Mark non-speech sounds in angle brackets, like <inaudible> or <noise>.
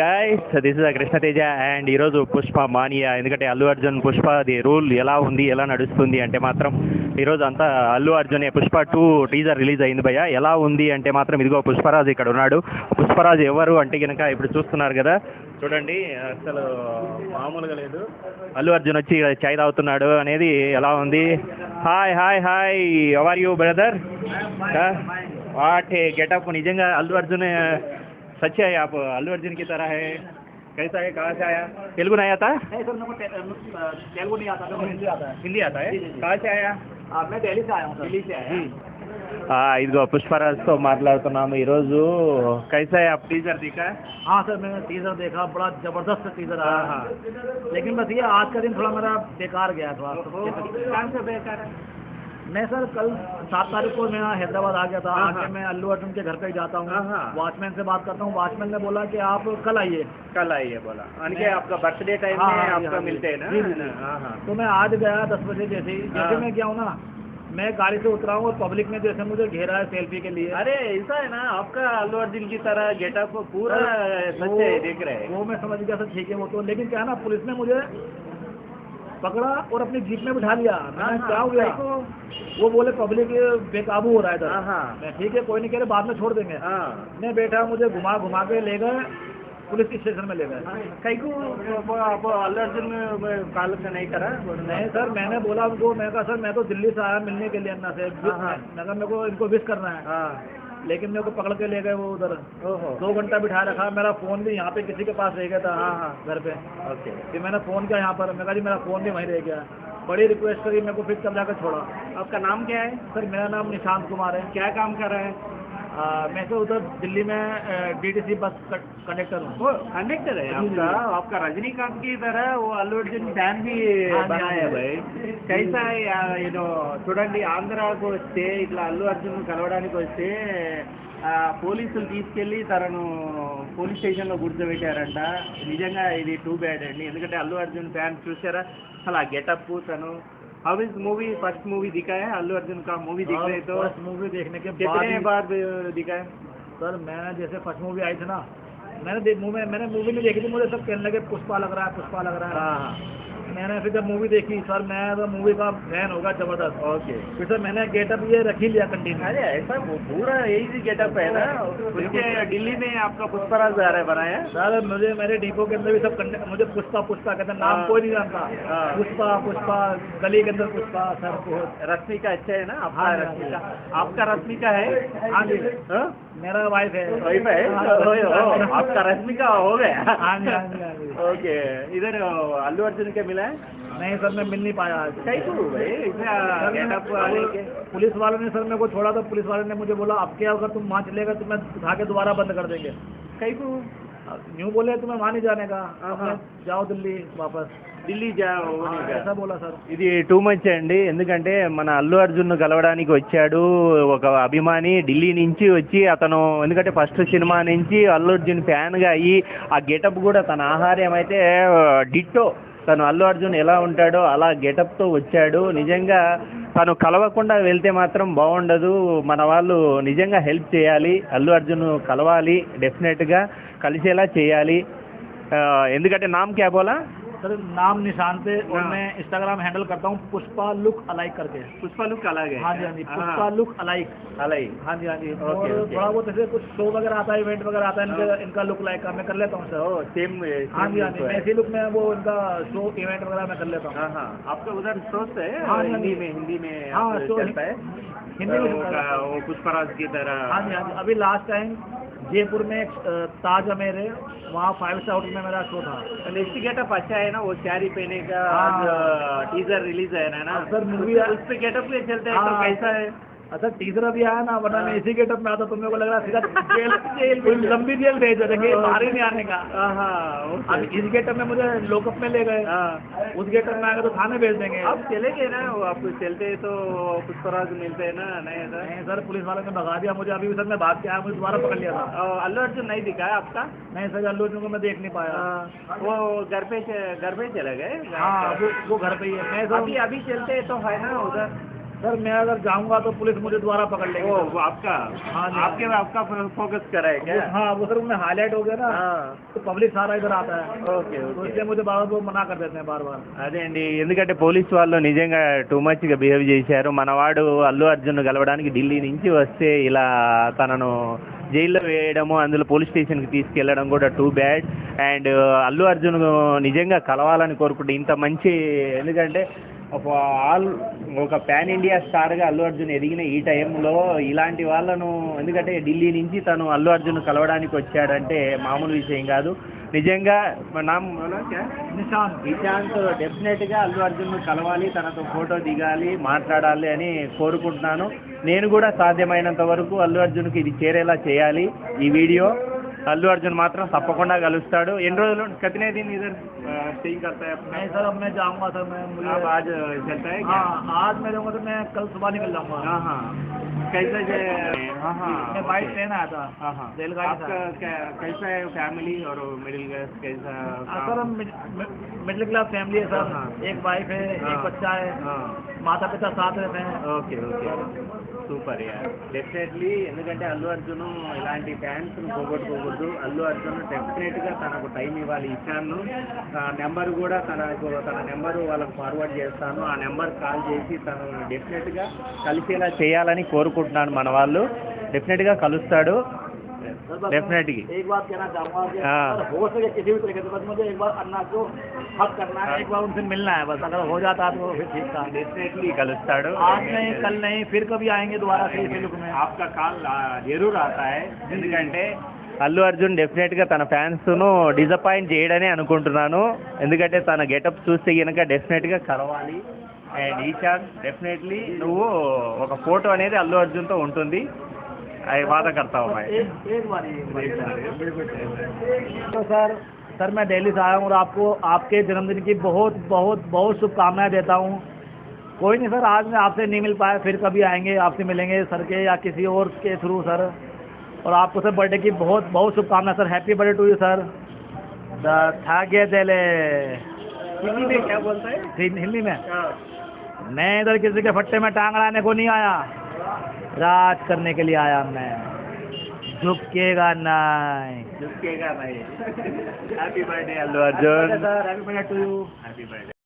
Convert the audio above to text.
Guy this is Krishnateja and ఈరోజు Pushpa mania. ఎందుకంటే అల్లు అర్జున్ పుష్ప అది రూల్ ఎలా ఉంది ఎలా నడుస్తుంది అంటే మాత్రం ఈరోజు అంతా అల్లు అర్జునే పుష్ప టూ టీజర్ రిలీజ్ అయింది భయ ఎలా ఉంది అంటే మాత్రం ఇదిగో పుష్పరాజు ఇక్కడ ఉన్నాడు. పుష్పరాజ్ ఎవరు అంటే కనుక ఇప్పుడు చూస్తున్నారు కదా. చూడండి అసలు మామూలుగా లేదు. అల్లు అర్జున్ వచ్చి చాయ్ తాగుతున్నాడు అనేది ఎలా ఉంది? Hi hi hi ever you brother what getup నిజంగా అల్లు అర్జున్ सच है आप अल्लू अर्जुन की तरह है कैसा है कहाँ से आया तेलुगु नहीं आता नहीं सर मेरे को ते- अ, तेलुगु नहीं आता मेरे को हिंदी आता है हिंदी आता है कहाँ से आया आ, मैं दिल्ली से आया हूँ सर दिल्ली से आया ఆ, ఇదిగో పుష్పరాజ్తో మాట్లాడుతున్నాము ఈరోజు కైసా యాప్ టీజర్ దికా हाँ सर मैंने टीजर देखा बड़ा जबरदस्त टीजर आया हाँ, लेकिन बस ये आज का दिन थोड़ा मेरा बेकार गया थोड़ा कौन सा बेकार है मैं सर कल सात तारीख को मैं हैदराबाद आ गया था। हाँ, आके हाँ। मैं अल्लू अर्जुन के घर पे ही जाता हूँ। हाँ, हाँ। वॉचमैन से बात करता हूँ। वॉचमैन ने बोला कि आप कल आइए। कल आइए बोला। कि आपका बर्थडे टाइम हाँ, हाँ, आपका मिलते हैं ना। हाँ हाँ। तो मैं आज गया दस बजे जैसे ही। जैसे। मैं गया हूँ ना मैं गाड़ी से उतरा हूँ और पब्लिक ने जैसे मुझे घेरा है सेल्फी के लिए। अरे ऐसा है ना आपका अल्लू अर्जुन की तरह गेटअप पूरा सच वो- है देख रहे हैं। वो मैं समझ गया सर ठीक है वो तो। लेकिन क्या है ना पुलिस ने मुझे पकड़ा और अपनी जीप में बिठा लिया। मैंने हाँ, क्या हो गया? वो बोले पब्लिक बेकाबू हो रहा है हाँ, इधर। हाँ। मैं ठीक है कोई नहीं कह रहे बाद में छोड़ देंगे। हाँ। मैं बैठा मुझे घुमा घुमा के ले गए पुलिस स्टेशन में ले गए। कई को आप अल्लू अर्जुन में कॉल से नहीं करा नहीं सर मैंने बोला उनको मैं कहा सर मैं तो दिल्ली से आया मिलने के लिए अन्ना से। हाँ, हाँ। मैं कहा मेरे को इनको विश करना है। हाँ। लेकिन मेरे को पकड़ के ले गए वो उधर। ओहो। दो घंटा बिठा रखा मेरा फ़ोन भी यहाँ पे किसी के पास रह गया था। हाँ, हाँ। घर पे। ओके। फिर मैंने फ़ोन किया यहाँ पर। मैं कहा जी मेरा फ़ोन भी वहीं रह गया। बड़ी रिक्वेस्ट करी मेरे को फिर तब जाकर छोड़ा। आपका नाम क्या है? सर मेरा नाम निशांत कुमार है। क्या काम कर रहा है? मैं तो उधर दिल्ली में डीटीसी बस कंडक्टर हूँ वो कंडक्टर है जी, जी, आपका जी। आपका रजनीकांत की तरह वो అల్లు అర్జున్ ఫ్యాన్ भी हाँ जी, बनाया हाँ है जी। भाई कैसा है या- you know, చూడండి ఆంధ్రాకు వస్తే ఇట్లా అల్లు అర్జున్ కలవడానికి వస్తే ఆ, పోలీసులు తీసుకెళ్లి తనను పోలీస్ స్టేషన్లో కూర్చోబెట్టారంట నిజంగా ఇది టూ బ్యాడ్ అండి ఎందుకంటే అల్లు అర్జున్ ఫ్యాన్ చూసారా అసలు ఆ గెటప్ తను अब इस मूवी फ़र्स्ट मूवी दिखा है अल्लू अर्जुन का मूवी दिख रहे तो फ़र्स्ट मूवी देखने के बाद कितने बार दिखा है सर मैंने जैसे फ़र्स्ट मूवी आई थी ना मैंने मैंने मूवी में देखी थी मुझे सब कहने लगे पुष्पा लग रहा है पुष्पा लग रहा है। हाँ, हाँ। मैंने फिर जब मूवी देखी सर मैं तो मूवी का फ़ैन होगा ज़बरदस्त। ओके फिर सर मैंने गेटअप ये रख ही लिया कंटिन्यू अरे ऐसा वो पूरा यही गेटअप है ना? उसके दिल्ली में आपका पुष्पराज जा रहा है बनाया सर मुझे मेरे डिपो के अंदर भी सब मुझे पुष्पा पुष्पा कहते हैं नाम हाँ। कोई नहीं जानता। हाँ। पुष्पा पुष्पा गली के अंदर पुष्पा सर रश्मिका अच्छा है ना? हाँ जी, रश्मिका। हाँ। आपका रश्मिका है? हाँ जी। हाँ? मेरा वाइफ है। पे है? हाँ, हाँ, आपका रश्मिका हो गया। हाँ हाँ जी हाँ जी। ओके इधर अल्लू अर्जुन के मिला है नहीं सर मैं मिल नहीं पाया भाई। पुलिस वालों ने सर मेरे को छोड़ा तो पुलिस वाले ने मुझे बोला अब क्या अगर तुम वहाँ चलेगा तो मैं उठा के दोबारा बंद कर देंगे। कई क्यों यूँ बोले तुम्हें वहाँ नहीं जाने का। हाँ, हाँ। जाओ दिल्ली वापस। ఢిల్లీ ఇది టూ మచ్ అండి. ఎందుకంటే మన అల్లు అర్జున్ కలవడానికి వచ్చాడు ఒక అభిమాని. ఢిల్లీ నుంచి వచ్చి అతను ఎందుకంటే ఫస్ట్ సినిమా నుంచి అల్లు అర్జున్ ఫ్యాన్గా అయ్యి ఆ గెటప్ కూడా తన ఆహార్యం అయితే డిట్టో. తను అల్లు అర్జున్ ఎలా ఉంటాడో అలా గెటప్తో వచ్చాడు. నిజంగా తను కలవకుండా వెళ్తే మాత్రం బాగుండదు. మన వాళ్ళు నిజంగా హెల్ప్ చేయాలి. అల్లు అర్జున్ కలవాలి డెఫినెట్గా కలిసేలా చేయాలి. ఎందుకంటే నామ్ క్యాబోలా सर नाम निशान पे और हाँ। मैं इंस्टाग्राम हैंडल करता हूँ पुष्पा लुक अलाइक करके। पुष्पा लुक अलाइक है। हाँ जी हाँ जी हाँ। पुष्पा लुक अलाइक अलाइक हाँ जी हाँ जी और थोड़ा बहुत ऐसे कुछ शो वगैरह आता है इवेंट वगैरह आता है इनका हाँ। इनका लुक लाइक का मैं कर लेता हूँ सर सेम oh, हाँ जी हाँ जी ऐसे लुक में वो इनका शो इवेंट वगैरह मैं कर लेता हूँ। आपका उधर सोच है? हिंदी में हिंदी में हाँ शो हिंदी में पुष्पराज की तरह। हाँ जी हाँ जी अभी लास्ट टाइम जयपुर में एक ताज अमेर है वहाँ फाइव स्टार होटल में मेरा शो था नेक्स्ट गेटअप अच्छा है ना वो साड़ी पहने का हाँ। टीजर रिलीज़ है ना ना सर, मूवी है। उस पर गेटअप के चलते हैं तो हाँ। कैसा है अच्छा तीसरा भी आया ना वरना मैं हाँ। इसी गेटअप में आता तो मेरे को लग रहा सीधा <laughs> जेल जेल लंबी जेल भेज देंगे बाहर ही नहीं आने का। हाँ हाँ अब इस गेटअप में मुझे लोकअप में ले गए। हाँ। उस गेटअप में आगे तो थाने भेज देंगे। आप चले गए ना वो आप चलते हैं तो कुछ पुष्पराज मिलते हैं ना नहीं नहीं सर पुलिस वालों ने भगा दिया मुझे अभी सर मैं भाग के आया मुझे दोबारा पकड़ लिया था। अल्लू अर्जुन नहीं दिखा है आपका? नहीं सर अल्लू अर्जुन को मैं देख नहीं पाया। हाँ, वो घर पे घर पे चले गए? हाँ वो घर पे ही है। मैं अभी अभी चलते हैं तो है ना उधर। सर मैं अगर जाऊंगा तो पुलिस मुझे दोबारा पकड़ लेगी ओ सर। वो आपका हाँ जी। आपके आपका फोकस करा है क्या वो- हाँ वो सर उनमें हाईलाइट हो गया ना हाँ तो पब्लिक सारा इधर आता है ఓకే तो ఓకే इसलिए मुझे बार बार वो मना कर देते हैं बार बार అదే అండి ఎందుకంటే పోలీస్ వాళ్ళు నిజంగా టూ మచ్గా బిహేవ్ చేశారు మనవాడు అల్లు అర్జున్ కలవడానికి ఢిల్లీ నుంచి వస్తే ఇలా తనను జైల్లో వేయడము అందులో పోలీస్ స్టేషన్కి తీసుకెళ్ళడం కూడా too bad and Allu Arjun నిజంగా కలవాలని కోరుకుంటే ఇంత మంచి ఎందుకంటే ఒక ఆల్ ఒక ప్యాన్ ఇండియా స్టార్గా అల్లు అర్జున్ ఎదిగిన ఈ టైంలో ఇలాంటి వాళ్ళను ఎందుకంటే ఢిల్లీ నుంచి తను అల్లు అర్జున్ కలవడానికి వచ్చాడంటే మామూలు విషయం కాదు. నిజంగా నా నిశాంత్. డెఫినెట్గా అల్లు అర్జున్ కలవాలి తనతో ఫోటో దిగాలి మాట్లాడాలి అని కోరుకుంటున్నాను. నేను కూడా సాధ్యమైనంత వరకు అల్లు అర్జున్కి ఇది చేరేలా చేయాలి ఈ వీడియో. అల్లు అర్జున్ మాత్రం తప్పకుండా కలుస్తాడు ఎన్ని రోజులు कितने दिन इधर स्टेइंग करता है अपना नहीं सर अब मैं जाऊंगा सर मैं मुझे आप आज चलता है क्या हाँ आज मैं जाऊंगा तो मैं कल सुबह निकल जाऊंगा हाँ हाँ कैसे जे हाँ हाँ मैं बाई ट्रेन आया था हाँ हाँ रेलगाड़ी आपका क्या- कैसा है फैमिली और मिडिल क्लास कैसा हाँ, सर हम मिडिल क्लास फैमिली है सर हाँ। एक वाइफ है हाँ। एक बच्चा है हाँ माता पिता साथ रहते हैं okay okay super yeah definitely ఎందుకంటే అల్లు అర్జున్ ఇలాంటి ఫ్యాన్స్ పోగొట్టుకోకూడదు. అల్లు అర్జున్ డెఫినెట్గా తనకు టైం ఇవ్వాలి ఇచ్చాను ఆ నెంబర్ కూడా తనకు తన నెంబరు వాళ్ళకు ఫార్వర్డ్ చేస్తాను. ఆ నెంబర్ కాల్ చేసి తను డెఫినెట్గా కలిసేలా చేయాలని కోరుకుంటున్నాను మన వాళ్ళు. డెఫినెట్గా కలుస్తాడు. सर, बस Definitely. मैं एक बात कहना चाहूंगा कि हाँ। अगर हो सके किसी भी तरीके से बस मुझे एक बार अन्ना को हक करना है एक बार उनसे मिलना है बस अगर हो जाता तो फिर ठीक था డెఫినెట్లీ కలుస్తాడు आज नहीं कल नहीं फिर कभी आएंगे दोबारा से इसी लुक में आपका కాల్ జరూర్ आता है ఎందుకంటే అల్లు అర్జున్ డెఫినెట్గా తన ఫ్యాన్స్ను డిసప్పాయింట్ చేయడని అనుకుంటున్నాను ఎందుకంటే తన గెటప్ చూస్తే కనుక డెఫినెట్గా కలవాలి అండ్ ఈశాన్ డెఫినెట్లీ నువ్వు ఒక ఫోటో అనేది అల్లు అర్జున్తో ఉంటుంది वादा करता हूँ मैं तो सर सर मैं दिल्ली से आया हूँ और आपको आपके जन्मदिन की बहुत बहुत बहुत शुभकामनाएँ देता हूँ। कोई नहीं सर आज मैं आपसे नहीं मिल पाया फिर कभी आएँगे आपसे मिलेंगे सर के या किसी और के थ्रू सर। और आपको सर बर्थडे की बहुत बहुत शुभकामना sir happy birthday to you sir था हिंदी में क्या बोलते हैं? हिंदी में? हाँ। मैं इधर किसी के फट्टे में टांग लाने को नहीं आया। राज करने के लिए आया मैं। झुकेगा नहीं। झुकेगा नहीं। Happy birthday Allu Arjun happy birthday to you happy birthday